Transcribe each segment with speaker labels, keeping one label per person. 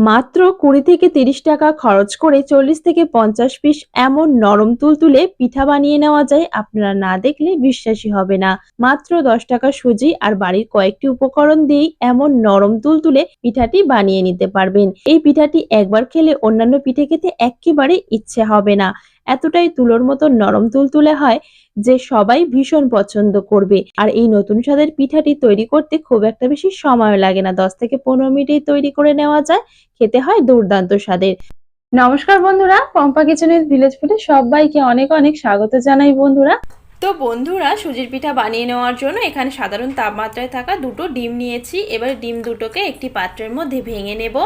Speaker 1: মাত্র কুড়ি থেকে তিরিশ টাকা খরচ করে চল্লিশ থেকে পঞ্চাশ পিস এমন নরম তুলতুলে পিঠা বানিয়ে নেওয়া যায় আপনারা না দেখলে বিশ্বাসী হবে না। মাত্র দশ টাকা সুজি আর বাড়ির কয়েকটি উপকরণ দিয়েই এমন নরম তুলতুলে পিঠাটি বানিয়ে নিতে পারবেন। এই পিঠাটি একবার খেলে অন্যান্য পিঠে খেতে একেবারে ইচ্ছে হবে না। এতটাই তুলোর মতো নরম তুলতুলে হয় যে সবাই ভীষণ পছন্দ করবে। আর এই নতুন স্বাদের পিঠাটি তৈরি করতে খুব একটা বেশি সময় লাগে না। দশ থেকে পনেরো মিনিটেই তৈরি করে নেওয়া যায়। খেতে হয় দুর্দান্ত স্বাদের। নমস্কার বন্ধুরা, পম্পা কিচেনের ভিলেজ ফুডে সবাইকে অনেক অনেক স্বাগত জানাই বন্ধুরা।
Speaker 2: তো বন্ধুরা, সুজির পিঠা বানিয়ে নেওয়ার জন্য এখানে সাধারণ তাপমাত্রায় থাকা দুটো ডিম নিয়েছি। এবার ডিম দুটোকে একটি পাত্রের মধ্যে ভেঙে নেব।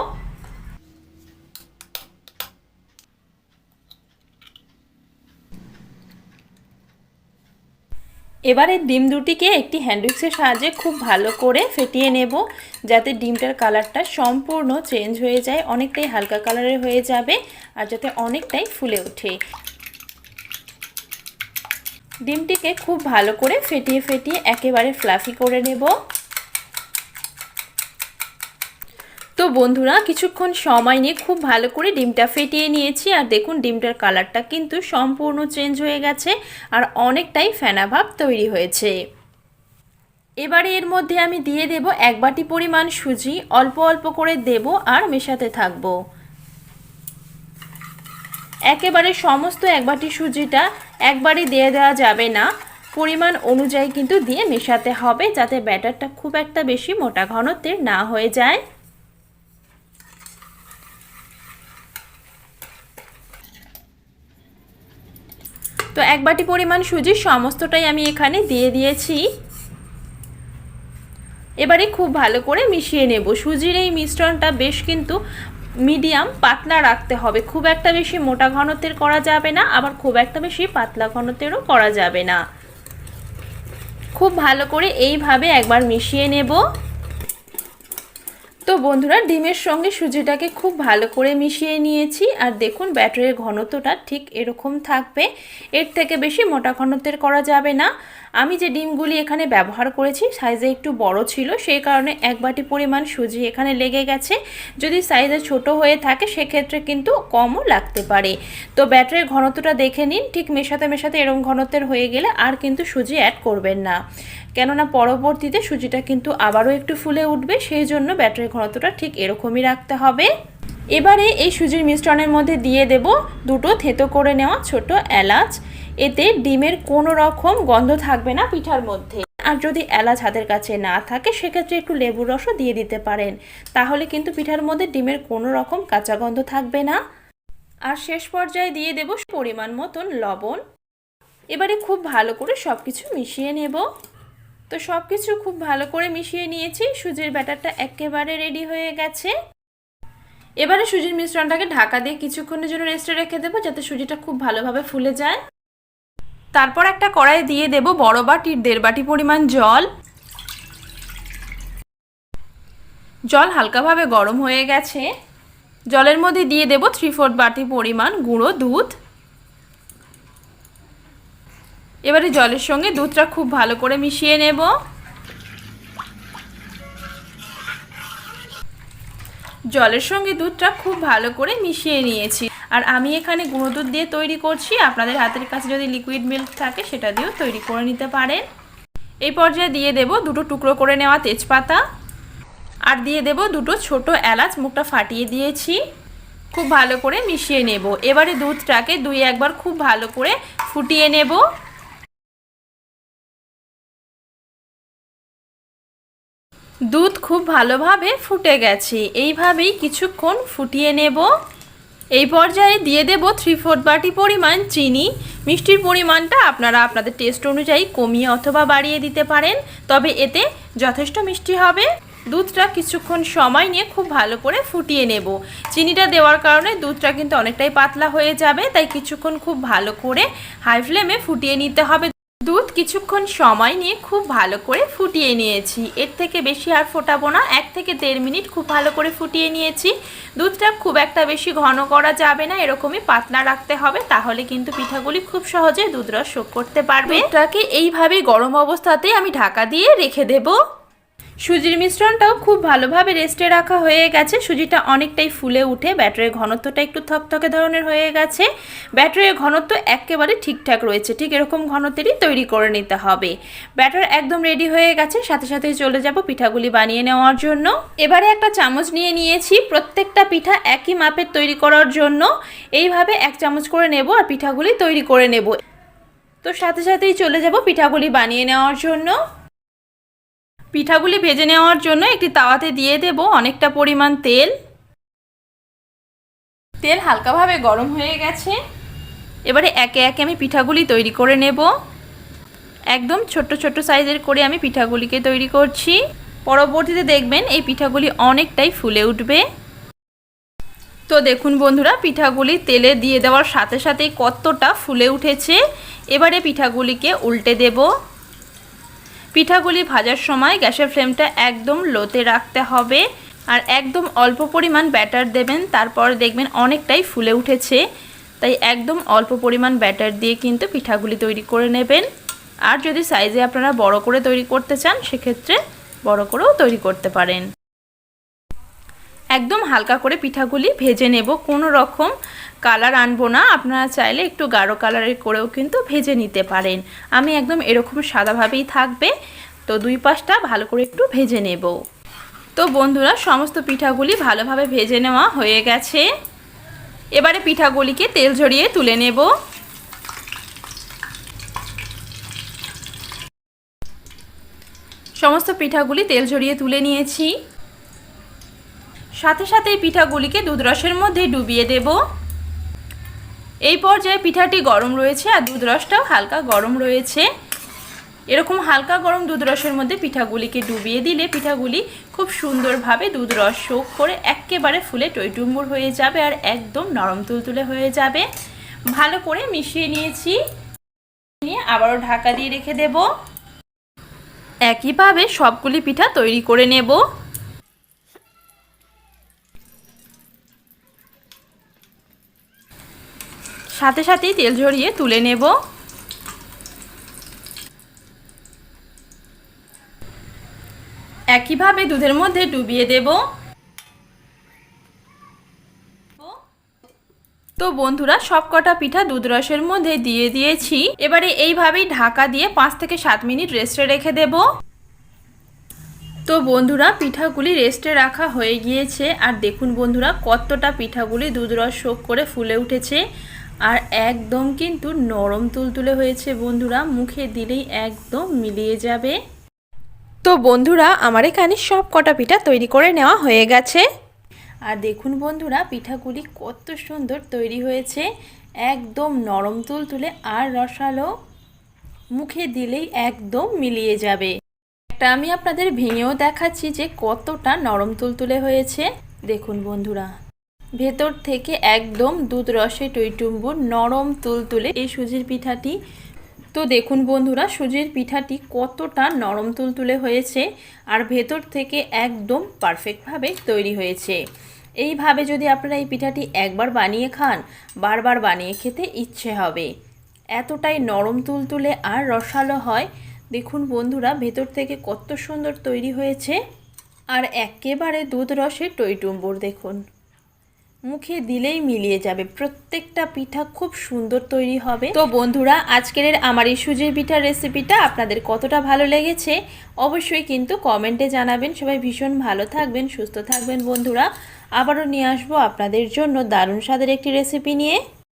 Speaker 2: এবারে ডিম দুটিকে একটি হ্যান্ডউইক্সের সাহায্যে খুব ভালো করে ফেটিয়ে নেব, যাতে ডিমটার কালারটা সম্পূর্ণ চেঞ্জ হয়ে যায়, অনেকটাই হালকা কালারের হয়ে যাবে আর যাতে অনেকটাই ফুলে ওঠে। ডিমটিকে খুব ভালো করে ফেটিয়ে ফেটিয়ে একেবারে ফ্লাফি করে নেব। তো বন্ধুরা, কিছুক্ষণ সময় নিয়ে খুব ভালো করে ডিমটা ফেটিয়ে নিয়েছি। আর দেখুন, ডিমটার কালারটা কিন্তু সম্পূর্ণ চেঞ্জ হয়ে গেছে আর অনেকটাই ফেনাভাব তৈরি হয়েছে। এবারে এর মধ্যে আমি দিয়ে দেব এক বাটি পরিমাণ সুজি। অল্প অল্প করে দেব আর মেশাতে থাকব। একেবারে সমস্ত এক বাটি সুজিটা একবারই দিয়ে দেওয়া যাবে না। পরিমাণ অনুযায়ী কিন্তু দিয়ে মেশাতে হবে যাতে ব্যাটারটা খুব একটা বেশি মোটা ঘনত্বের না হয়ে যায়। তো এক বাটি পরিমাণ সুজি সমস্তটাই আমি এখানে দিয়ে দিয়েছি। এবারে খুব ভালো করে মিশিয়ে নেব। সুজির এই মিশ্রণটা বেশ কিন্তু মিডিয়াম পাতলা রাখতে হবে। খুব একটা বেশি মোটা ঘনত্বের করা যাবে না, আবার খুব একটা বেশি পাতলা ঘনত্বেরও করা যাবে না। খুব ভালো করে এইভাবে একবার মিশিয়ে নেব। তো বন্ধুরা, ডিমের সঙ্গে সুজিটাকে খুব ভালো করে মিশিয়ে নিয়েছি। আর দেখুন, ব্যাটারের ঘনত্বটা ঠিক এরকম থাকবে। এর থেকে বেশি মোটা ঘনত্বের করা যাবে না। আমি যে ডিমগুলি এখানে ব্যবহার করেছি, সাইজে একটু বড় ছিল, সেই কারণে এক বাটি পরিমাণ সুজি এখানে লেগে গেছে। যদি সাইজে ছোট হয়ে থাকে, সেক্ষেত্রে কিন্তু কমও লাগতে পারে। তো ব্যাটারের ঘনত্বটা দেখে নিন, ঠিক মেশাতে মেশাতে এরম ঘনত্বের হয়ে গেলে আর কিন্তু সুজি অ্যাড করবেন না। কেননা পরবর্তীতে সুজিটা কিন্তু আবারও একটু ফুলে উঠবে, সেই জন্য ব্যাটারির ঘনত্বটা ঠিক এরকমই রাখতে হবে। এবারে এই সুজির মিশ্রণের মধ্যে দিয়ে দেব দুটো থেতো করে নেওয়া ছোট এলাচ। এতে ডিমের কোনো রকম গন্ধ থাকবে না পিঠার মধ্যে। আর যদি এলাচ হাতের কাছে না থাকে, সেক্ষেত্রে একটু লেবুর রসও দিয়ে দিতে পারেন। তাহলে কিন্তু পিঠার মধ্যে ডিমের কোনো রকম কাঁচা গন্ধ থাকবে না। আর শেষ পর্যায়ে দিয়ে দেব পরিমাণ মতন লবণ। এবারে খুব ভালো করে সব কিছু মিশিয়ে নেব। তো সব কিছু খুব ভালো করে মিশিয়ে নিয়েছি। সুজির ব্যাটারটা একেবারে রেডি হয়ে গেছে। এবারে সুজির মিশ্রণটাকে ঢাকা দিয়ে কিছুক্ষণের জন্য রেস্টে রেখে দেবো, যাতে সুজিটা খুব ভালোভাবে ফুলে যায়। তারপর একটা কড়াই দিয়ে দেব বড় বাটির দেড় বাটি পরিমাণ জল। জল হালকাভাবে গরম হয়ে গেছে। জলের মধ্যে দিয়ে দেব থ্রি ফোর্থ বাটি পরিমাণ গুঁড়ো দুধ। এবারে জলের সঙ্গে দুধটা খুব ভালো করে মিশিয়ে নেব। জলের সঙ্গে দুধটা খুব ভালো করে মিশিয়ে নিয়েছি। আর আমি এখানে গুঁড়ো দুধ দিয়ে তৈরি করছি। আপনাদের হাতের কাছে যদি লিকুইড মিল্ক থাকে, সেটা দিয়েও তৈরি করে নিতে পারেন। এই পর্যায়ে দিয়ে দেব দুটো টুকরো করে নেওয়া তেজপাতা। আর দিয়ে দেব দুটো ছোট এলাচ, মুখটা ফাটিয়ে দিয়েছি। খুব ভালো করে মিশিয়ে নেব। এবারে দুধটাকে দুই একবার খুব ভালো করে ফুটিয়ে নেব। দুধ খুব ভালোভাবে ফুটে গেছে। এইভাবেই কিছুক্ষণ ফুটিয়ে নেব। এই পর্যায়ে দিয়ে দেব থ্রি ফোর্থ বাটি পরিমাণ চিনি। মিষ্টির পরিমাণটা আপনারা আপনাদের টেস্ট অনুযায়ী কমিয়ে অথবা বাড়িয়ে দিতে পারেন, তবে এতে যথেষ্ট মিষ্টি হবে। দুধটা কিছুক্ষণ সময় নিয়ে খুব ভালো করে ফুটিয়ে নেব। চিনিটা দেওয়ার কারণে দুধটা কিন্তু অনেকটাই পাতলা হয়ে যাবে, তাই কিছুক্ষণ খুব ভালো করে হাই ফ্লেমে ফুটিয়ে নিতে হবে। কিছুক্ষণ সময় নিয়ে খুব ভালো করে ফুটিয়ে নিয়েছি। এর থেকে বেশি আর ফোটাবো না। এক থেকে দেড় মিনিট খুব ভালো করে ফুটিয়ে নিয়েছি। দুধটা খুব একটা বেশি ঘন করা যাবে না, এরকমই পাতলা রাখতে হবে, তাহলে কিন্তু পিঠাগুলি খুব সহজে দুধ রস শোক করতে পারবে। এটাকে এইভাবে গরম অবস্থাতেই আমি ঢাকা দিয়ে রেখে দেব। সুজির মিশ্রণটাও খুব ভালোভাবে রেস্টে রাখা হয়ে গেছে। সুজিটা অনেকটাই ফুলে উঠে, ব্যাটারের ঘনত্বটা একটু থকথকে ধরনের হয়ে গেছে। ব্যাটারের ঘনত্ব একেবারে ঠিকঠাক রয়েছে, ঠিক এরকম ঘনত্বেরই তৈরি করে নিতে হবে। ব্যাটার একদম রেডি হয়ে গেছে, সাথে সাথে চলে যাব পিঠাগুলি বানিয়ে নেওয়ার জন্য। এবারে একটা চামচ নিয়ে নিয়েছি, প্রত্যেকটা পিঠা একই মাপের তৈরি করার জন্য। এইভাবে এক চামচ করে নেব আর পিঠাগুলি তৈরি করে নেব। তো সাথে সাথেই চলে যাব পিঠাগুলি বানিয়ে নেওয়ার জন্য। পিঠাগুলি ভেজে নেওয়ার জন্য একটি তাওয়াতে দিয়ে দেব অনেকটা পরিমাণ তেল। তেল হালকাভাবে গরম হয়ে গেছে। এবারে একে একে আমি পিঠাগুলি তৈরি করে নেব। একদম ছোট্ট ছোট্ট সাইজের করে আমি পিঠাগুলিকে তৈরি করছি। পরবর্তীতে দেখবেন এই পিঠাগুলি অনেকটাই ফুলে উঠবে। তো দেখুন বন্ধুরা, পিঠাগুলি তেলে দিয়ে দেওয়ার সাথে সাথেই কতটা ফুলে উঠেছে। এবারে পিঠাগুলিকে উল্টে দেব। পিঠাগুলি ভাজার সময় গ্যাসের ফ্লেমটা একদম লোতে রাখতে হবে। আর একদম অল্প পরিমাণ ব্যাটার দেবেন, তারপর দেখবেন অনেকটাই ফুলে উঠেছে। তাই একদম অল্প পরিমাণ ব্যাটার দিয়ে কিন্তু পিঠাগুলি তৈরি করে নেবেন। আর যদি সাইজে আপনারা বড় করে তৈরি করতে চান, সেক্ষেত্রে বড় করেও তৈরি করতে পারেন। একদম হালকা করে পিঠাগুলি ভেজে নেব। কোনো রকম কালার আনব না। আপনারা চাইলে একটু গাঢ় কালারের করেও কিন্তু ভেজে নিতে পারেন। আমি একদম এরকম সাদাভাবেই থাকবে। তো দুই পাশটা ভালো করে একটু ভেজে নেব। তো বন্ধুরা, সমস্ত পিঠাগুলি ভালোভাবে ভেজে নেওয়া হয়ে গেছে। এবারে পিঠাগুলিকে তেল ঝরিয়ে তুলে নেব। সমস্ত পিঠাগুলি তেল ঝরিয়ে তুলে নিয়েছি। সাথে সাথে পিঠাগুলিকে দুধ রসের মধ্যে ডুবিয়ে দেব। এই পর্যায়ে পিঠাটি গরম রয়েছে আর দুধ রসটাও হালকা গরম রয়েছে। এরকম হালকা গরম দুধ রসের মধ্যে পিঠাগুলিকে ডুবিয়ে দিলে পিঠাগুলি খুব সুন্দরভাবে দুধ রস শোক করে একেবারে ফুলে টইটুম্বুর হয়ে যাবে আর একদম নরম তুলতুলে হয়ে যাবে। ভালো করে মিশিয়ে নিয়েছি। নিয়ে আবারও ঢাকা দিয়ে রেখে দেব। একইভাবে সবগুলি পিঠা তৈরি করে নেব। সাথে সাথেই তেল ঝরিয়ে তুলে নেব। একইভাবে দুধের মধ্যে ডুবিয়ে দেব। তো বন্ধুরা সব কটা পিঠা দুধ রসের মধ্যে দিয়ে দিয়েছি। এবারে এইভাবেই ঢাকা দিয়ে পাঁচ থেকে সাত মিনিট রেস্টে রেখে দেব। তো বন্ধুরা, পিঠাগুলি রেস্টে রাখা হয়ে গিয়েছে। আর দেখুন বন্ধুরা, কতটা পিঠাগুলি দুধ রস শোক করে ফুলে উঠেছে। আর একদম কিন্তু নরম তুলতুলে হয়েছে বন্ধুরা, মুখে দিলেই একদম মিলিয়ে যাবে। তো বন্ধুরা, আমার এখানে সব কটা পিঠা তৈরি করে নেওয়া হয়ে গেছে। আর দেখুন বন্ধুরা, পিঠাগুলি কত সুন্দর তৈরি হয়েছে, একদম নরম তুলতুলে আর রসালো, মুখে দিলেই একদম মিলিয়ে যাবে। একটা আমি আপনাদের ভেঙেও দেখাচ্ছি যে কতটা নরম তুলতুলে হয়েছে। দেখুন বন্ধুরা ভেতর থেকে একদম দুধ রসে টইটুম্বুর নরম তুলতুলে এই সুজির পিঠাটি। তো দেখুন বন্ধুরা, সুজির পিঠাটি কতটা নরম তুলতুলে হয়েছে আর ভেতর থেকে একদম পারফেক্টভাবে তৈরি হয়েছে। এইভাবে যদি আপনারা এই পিঠাটি একবার বানিয়ে খান, বারবার বানিয়ে খেতে ইচ্ছে হবে। এতটাই নরম তুলতুলে আর রসালো হয়। দেখুন বন্ধুরা, ভেতর থেকে কত সুন্দর তৈরি হয়েছে। আর একেবারে দুধ রসে টইটুম্বুর, দেখুন। মুখে দিলেই মিলিয়ে যাবে। প্রত্যেকটা পিঠা খুব সুন্দর তৈরি হবে। তো বন্ধুরা, আজকের আমার এই সুজির পিঠার রেসিপিটা আপনাদের কতটা ভালো লেগেছে অবশ্যই কিন্তু কমেন্টে জানাবেন। সবাই ভীষণ ভালো থাকবেন, সুস্থ থাকবেন বন্ধুরা। আবারও নিয়ে আসব আপনাদের জন্য দারুণ স্বাদের একটি রেসিপি নিয়ে।